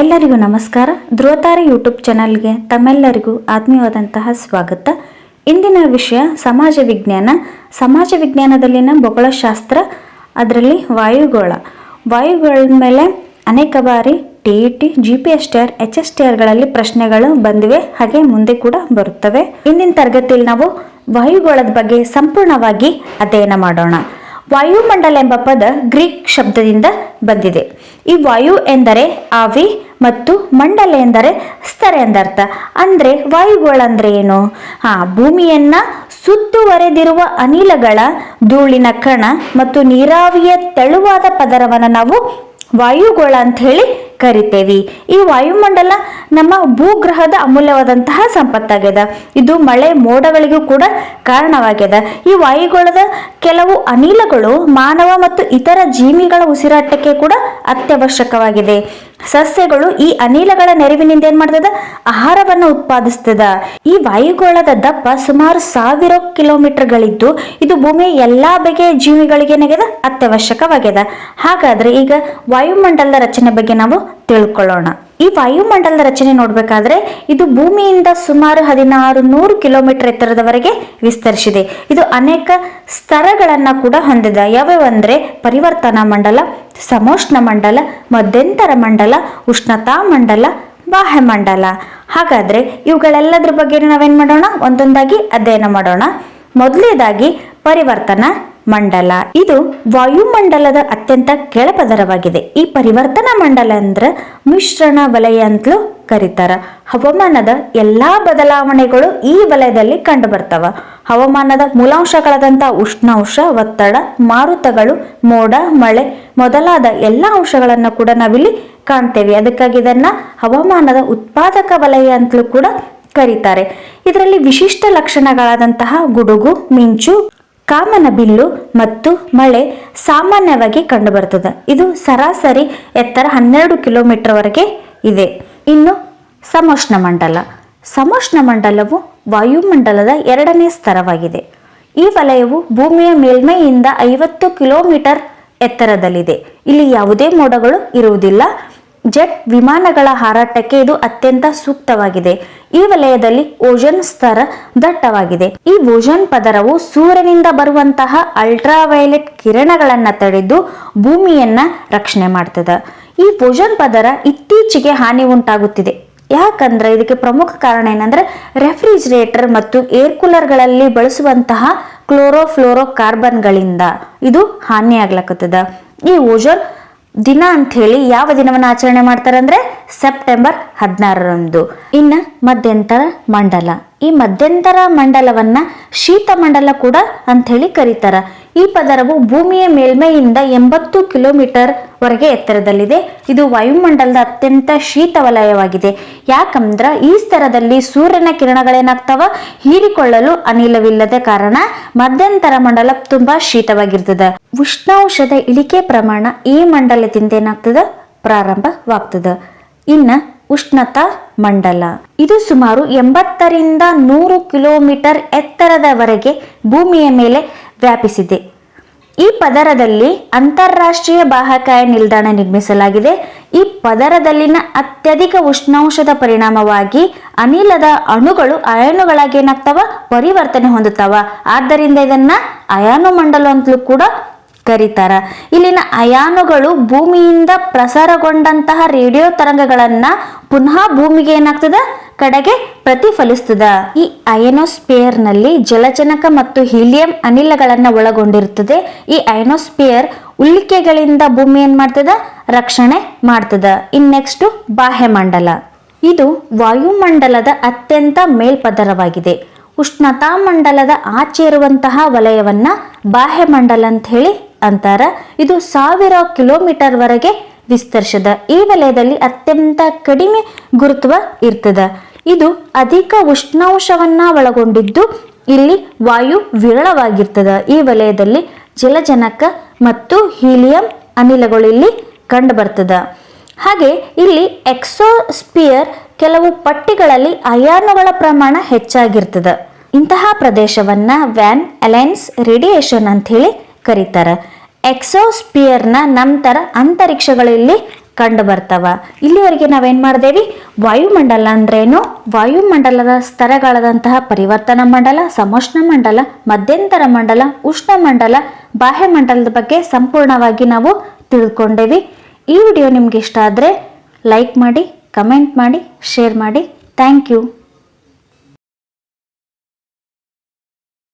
ಎಲ್ಲರಿಗೂ ನಮಸ್ಕಾರ. ಧ್ರುವತಾರೆ ಯೂಟ್ಯೂಬ್ ಚಾನಲ್ಗೆ ತಮ್ಮೆಲ್ಲರಿಗೂ ಆತ್ಮೀಯವಾದಂತಹ ಸ್ವಾಗತ. ಇಂದಿನ ವಿಷಯ ಸಮಾಜ ವಿಜ್ಞಾನ. ಸಮಾಜ ವಿಜ್ಞಾನದಲ್ಲಿನ ಭೂಗೋಳಶಾಸ್ತ್ರ, ಅದರಲ್ಲಿ ವಾಯುಗೋಳ. ವಾಯುಗೋಳ ಮೇಲೆ ಅನೇಕ ಬಾರಿ T E T, G P S T R, H S T ಆರ್ಗಳಲ್ಲಿ ಪ್ರಶ್ನೆಗಳು ಬಂದಿವೆ. ಹಾಗೆ ಮುಂದೆ ಕೂಡ ಬರುತ್ತವೆ. ಇಂದಿನ ತರಗತಿಯಲ್ಲಿ ನಾವು ವಾಯುಗೋಳದ ಬಗ್ಗೆ ಸಂಪೂರ್ಣವಾಗಿ ಅಧ್ಯಯನ ಮಾಡೋಣ. ವಾಯುಮಂಡಲ ಎಂಬ ಪದ ಗ್ರೀಕ್ ಶಬ್ದದಿಂದ ಬಂದಿದೆ. ಈ ವಾಯು ಎಂದರೆ ಆವಿ ಮತ್ತು ಮಂಡಲ ಎಂದರೆ ಸ್ತರ ಎಂದರ್ಥ. ಅಂದರೆ ವಾಯುಗೋಳ ಅಂದ್ರೆ ಏನು ಹಾ ಭೂಮಿಯನ್ನ ಸುತ್ತುವರೆದಿರುವ ಅನಿಲಗಳ ಧೂಳಿನ ಕಣ ಮತ್ತು ನೀರಾವಿಯ ತೆಳುವಾದ ಪದರವನ್ನು ನಾವು ವಾಯುಗೋಳ ಅಂತ ಹೇಳಿ ಕರಿತೇವಿ. ಈ ವಾಯುಮಂಡಲ ನಮ್ಮ ಭೂಗ್ರಹದ ಅಮೂಲ್ಯವಾದಂತಹ ಸಂಪತ್ತಾಗ್ಯದ. ಇದು ಮಳೆ ಮೋಡಗಳಿಗೂ ಕೂಡ ಕಾರಣವಾಗ್ಯದ. ಈ ವಾಯುಗೋಳದ ಕೆಲವು ಅನಿಲಗಳು ಮಾನವ ಮತ್ತು ಇತರ ಜೀವಿಗಳ ಉಸಿರಾಟಕ್ಕೆ ಕೂಡ ಅತ್ಯವಶ್ಯಕವಾಗಿದೆ. ಸಸ್ಯಗಳು ಈ ಅನಿಲಗಳ ನೆರವಿನಿಂದ ಏನ್ ಮಾಡ್ತದ? ಆಹಾರವನ್ನು ಉತ್ಪಾದಿಸ್ತದ. ಈ ವಾಯುಗೋಳದ ದಪ್ಪ ಸುಮಾರು ಸಾವಿರ ಕಿಲೋಮೀಟರ್ಗಳಿದ್ದು ಇದು ಭೂಮಿಯ ಎಲ್ಲಾ ಬಗೆಯ ಜೀವಿಗಳಿಗೆ ನೆಗೆದ ಅತ್ಯವಶ್ಯಕವಾಗ್ಯದ. ಹಾಗಾದ್ರೆ ಈಗ ವಾಯುಮಂಡಲದ ರಚನೆ ಬಗ್ಗೆ ನಾವು ತಿಳ್ಕೊಳ್ಳೋಣ. ಈ ವಾಯುಮಂಡಲದ ರಚನೆ ನೋಡಬೇಕಾದ್ರೆ ಇದು ಭೂಮಿಯಿಂದ ಸುಮಾರು ಹದಿನಾರು ನೂರು ಕಿಲೋಮೀಟರ್ ಎತ್ತರದವರೆಗೆ ವಿಸ್ತರಿಸಿದೆ. ಇದು ಅನೇಕ ಸ್ತರಗಳನ್ನು ಕೂಡ ಹೊಂದಿದೆ. ಯಾವ್ಯಾವಂದ್ರೆ ಪರಿವರ್ತನಾ ಮಂಡಲ, ಸಮೋಷ್ಣ ಮಂಡಲ, ಮಧ್ಯಂತರ ಮಂಡಲ, ಉಷ್ಣತಾ ಮಂಡಲ ಬಾಹ್ಯಮಂಡಲ ಹಾಗಾದರೆ ಇವುಗಳೆಲ್ಲದ್ರ ಬಗ್ಗೆ ನಾವೇನು ಮಾಡೋಣ? ಒಂದೊಂದಾಗಿ ಅಧ್ಯಯನ ಮಾಡೋಣ. ಮೊದಲನೇದಾಗಿ ಪರಿವರ್ತನಾ ಮಂಡಲ. ಇದು ವಾಯುಮಂಡಲದ ಅತ್ಯಂತ ಕೆಳಪದರವಾಗಿದೆ. ಈ ಪರಿವರ್ತನಾ ಮಂಡಲ ಅಂದ್ರೆ ಮಿಶ್ರಣ ವಲಯ ಅಂತಲೂ ಕರೀತಾರ. ಹವಾಮಾನದ ಎಲ್ಲಾ ಬದಲಾವಣೆಗಳು ಈ ವಲಯದಲ್ಲಿ ಕಂಡು ಬರ್ತಾವ ಹವಾಮಾನದ ಮೂಲಾಂಶಗಳಾದಂತಹ ಉಷ್ಣಾಂಶ, ಒತ್ತಡ, ಮಾರುತಗಳು, ಮೋಡ, ಮಳೆ ಮೊದಲಾದ ಎಲ್ಲಾ ಅಂಶಗಳನ್ನು ಕೂಡ ನಾವಿಲ್ಲಿ ಕಾಣ್ತೇವೆ. ಅದಕ್ಕಾಗಿ ಇದನ್ನ ಹವಾಮಾನದ ಉತ್ಪಾದಕ ವಲಯ ಅಂತಲೂ ಕೂಡ ಕರೀತಾರೆ. ಇದರಲ್ಲಿ ವಿಶಿಷ್ಟ ಲಕ್ಷಣಗಳಾದಂತಹ ಗುಡುಗು, ಮಿಂಚು ಕಾಮನ ಬಿಲ್ಲು ಮತ್ತು ಮಳೆ ಸಾಮಾನ್ಯವಾಗಿ ಕಂಡುಬರ್ತದೆ ಇದು ಸರಾಸರಿ ಎತ್ತರ ಹನ್ನೆರಡು ಕಿಲೋಮೀಟರ್ ವರೆಗೆ ಇದೆ. ಇನ್ನು ಸಮೋಷ್ಣ ಮಂಡಲ. ಸಮೋಷ್ಣ ಮಂಡಲವು ವಾಯುಮಂಡಲದ ಎರಡನೇ ಸ್ತರವಾಗಿದೆ. ಈ ವಲಯವು ಭೂಮಿಯ ಮೇಲ್ಮೈಯಿಂದ ಐವತ್ತು ಕಿಲೋಮೀಟರ್ ಎತ್ತರದಲ್ಲಿದೆ. ಇಲ್ಲಿ ಯಾವುದೇ ಮೋಡಗಳು ಇರುವುದಿಲ್ಲ. ಜೆಟ್ ವಿಮಾನಗಳ ಹಾರಾಟಕ್ಕೆ ಇದು ಅತ್ಯಂತ ಸೂಕ್ತವಾಗಿದೆ. ಈ ವಲಯದಲ್ಲಿ ಓಜೋನ್ ಸ್ತರ ದಟ್ಟವಾಗಿದೆ. ಈ ಓಜೋನ್ ಪದರವು ಸೂರ್ಯನಿಂದ ಬರುವಂತಹ ಅಲ್ಟ್ರಾವೈಲೆಟ್ ಕಿರಣಗಳನ್ನ ತಡೆದು ಭೂಮಿಯನ್ನ ರಕ್ಷಣೆ ಮಾಡ್ತದೆ. ಈ ಓಜೋನ್ ಪದರ ಇತ್ತೀಚೆಗೆ ಹಾನಿ ಉಂಟಾಗುತ್ತಿದೆ. ಯಾಕಂದ್ರೆ ಇದಕ್ಕೆ ಪ್ರಮುಖ ಕಾರಣ ಏನಂದ್ರೆ ರೆಫ್ರಿಜರೇಟರ್ ಮತ್ತು ಏರ್ ಕೂಲರ್ಗಳಲ್ಲಿ ಬಳಸುವಂತಹ ಕ್ಲೋರೋಫ್ಲೋರೋ ಕಾರ್ಬನ್ಗಳಿಂದ ಇದು ಹಾನಿ ಆಗ್ಲಕತ್ತದ ಈ ಓಜೋನ್ ದಿನ ಅಂತ ಹೇಳಿ ಯಾವ ದಿನವನ್ನು ಆಚರಣೆ ಮಾಡ್ತಾರೆ ಅಂದ್ರೆ ಸೆಪ್ಟೆಂಬರ್ ಹದಿನಾರರಂದು. ಇನ್ನ ಮಧ್ಯಂತರ ಮಂಡಲ. ಈ ಮಧ್ಯಂತರ ಮಂಡಲವನ್ನ ಶೀತ ಮಂಡಲ ಕೂಡ ಅಂತ ಹೇಳಿ ಕರೀತಾರ. ಈ ಪದರವು ಭೂಮಿಯ ಮೇಲ್ಮೈಯಿಂದ ಎಂಬತ್ತು ಕಿಲೋಮೀಟರ್ ವರೆಗೆ ಎತ್ತರದಲ್ಲಿದೆ. ಇದು ವಾಯುಮಂಡಲದ ಅತ್ಯಂತ ಶೀತ ವಲಯವಾಗಿದೆ. ಯಾಕಂದ್ರ ಈ ಸ್ತರದಲ್ಲಿ ಸೂರ್ಯನ ಕಿರಣಗಳೇನಾಗ್ತಾವ? ಹೀರಿಕೊಳ್ಳಲು ಅನಿಲವಿಲ್ಲದ ಕಾರಣ ಮಧ್ಯಂತರ ಮಂಡಲ ತುಂಬಾ ಶೀತವಾಗಿರ್ತದ. ಉಷ್ಣಾಂಶದ ಇಳಿಕೆ ಪ್ರಮಾಣ ಈ ಮಂಡಲದಿಂದ ಏನಾಗ್ತದ? ಪ್ರಾರಂಭವಾಗ್ತದ. ಇನ್ನ ಉಷ್ಣತಾ ಮಂಡಲ. ಇದು ಸುಮಾರು ಎಂಬತ್ತರಿಂದ ನೂರು ಕಿಲೋಮೀಟರ್ ಎತ್ತರದವರೆಗೆ ಭೂಮಿಯ ಮೇಲೆ ವ್ಯಾಪಿಸಿದೆ. ಈ ಪದರದಲ್ಲಿ ಅಂತಾರಾಷ್ಟ್ರೀಯ ಬಾಹಕಾಯ ನಿಲ್ದಾಣ ನಿರ್ಮಿಸಲಾಗಿದೆ. ಈ ಪದರದಲ್ಲಿನ ಅತ್ಯಧಿಕ ಉಷ್ಣಾಂಶದ ಪರಿಣಾಮವಾಗಿ ಅನಿಲದ ಅಣುಗಳು ಅಯಾನುಗಳಾಗಿ ಏನಾಗ್ತಾವ ಪರಿವರ್ತನೆ ಹೊಂದುತ್ತವ. ಆದ್ದರಿಂದ ಇದನ್ನ ಅಯಾನು ಮಂಡಲ ಅಂತಲೂ ಕೂಡ ಕರೀತಾರ. ಇಲ್ಲಿನ ಅಯಾನುಗಳು ಭೂಮಿಯಿಂದ ಪ್ರಸಾರಗೊಂಡಂತಹ ರೇಡಿಯೋ ತರಂಗಗಳನ್ನ ಪುನಃ ಭೂಮಿಗೆ ಏನಾಗ್ತದ? ಕಡೆಗೆ ಪ್ರತಿಫಲಿಸ್ತದ. ಈ ಅಯನೋಸ್ಪಿಯರ್ನಲ್ಲಿ ಜಲಜನಕ ಮತ್ತು ಹೀಲಿಯಂ ಅನಿಲಗಳನ್ನ ಒಳಗೊಂಡಿರುತ್ತದೆ. ಈ ಅಯನೋಸ್ಪಿಯರ್ ಉಲ್ಲಿಕೆಗಳಿಂದ ಭೂಮಿ ಏನ್ ಮಾಡ್ತದ? ರಕ್ಷಣೆ ಮಾಡ್ತದ. ಇನ್ ನೆಕ್ಸ್ಟ್ ಬಾಹ್ಯಮಂಡಲ. ಇದು ವಾಯುಮಂಡಲದ ಅತ್ಯಂತ ಮೇಲ್ಪದರವಾಗಿದೆ. ಉಷ್ಣತಾ ಮಂಡಲದ ಆಚೆ ಇರುವಂತಹ ವಲಯವನ್ನ ಬಾಹ್ಯಮಂಡಲ ಅಂತ ಹೇಳಿ ಅಂತಾರ. ಇದು ಸಾವಿರ ಕಿಲೋಮೀಟರ್ ವರೆಗೆ ವಿಸ್ತರಿಸದ ಈ ವಲಯದಲ್ಲಿ ಅತ್ಯಂತ ಕಡಿಮೆ ಗುರುತ್ವ ಇರ್ತದ. ಇದು ಅಧಿಕ ಉಷ್ಣಾಂಶವನ್ನ ಒಳಗೊಂಡಿದ್ದು ಇಲ್ಲಿ ವಾಯು ವಿರಳವಾಗಿರ್ತದ. ಈ ವಲಯದಲ್ಲಿ ಜಲಜನಕ ಮತ್ತು ಹೀಲಿಯಂ ಅನಿಲಗಳು ಇಲ್ಲಿ ಕಂಡು ಬರ್ತದ ಹಾಗೆ ಇಲ್ಲಿ ಎಕ್ಸೋಸ್ಪಿಯರ್ ಕೆಲವು ಪಟ್ಟಿಗಳಲ್ಲಿ ಅಯಾನುಗಳ ಪ್ರಮಾಣ ಹೆಚ್ಚಾಗಿರ್ತದ. ಇಂತಹ ಪ್ರದೇಶವನ್ನ ವ್ಯಾನ್ ಅಲೈನ್ಸ್ ರೇಡಿಯೇಷನ್ ಅಂತ ಹೇಳಿ ಕರೀತಾರೆ. ಎಕ್ಸೋಸ್ಪಿಯರ್ನ ನಂತರ ಅಂತರಿಕ್ಷಗಳಲ್ಲಿ ಕಂಡು ಬರ್ತವ ಇಲ್ಲಿವರೆಗೆ ನಾವೇನು ಮಾಡಿದೇವಿ? ವಾಯುಮಂಡಲ ಅಂದ್ರೇನು? ವಾಯುಮಂಡಲದ ಸ್ತರಗಳಾದಂತಹ ಪರಿವರ್ತನಾ ಮಂಡಲ, ಸಮೋಷ್ಣ ಮಂಡಲ, ಮಧ್ಯಂತರ ಮಂಡಲ, ಉಷ್ಣ ಮಂಡಲ, ಬಾಹ್ಯ ಮಂಡಲದ ಬಗ್ಗೆ ಸಂಪೂರ್ಣವಾಗಿ ನಾವು ತಿಳ್ಕೊಂಡೇವಿ. ಈ ವಿಡಿಯೋ ನಿಮ್ಗೆ ಇಷ್ಟ ಆದರೆ ಲೈಕ್ ಮಾಡಿ, ಕಮೆಂಟ್ ಮಾಡಿ, ಶೇರ್ ಮಾಡಿ. Thank you.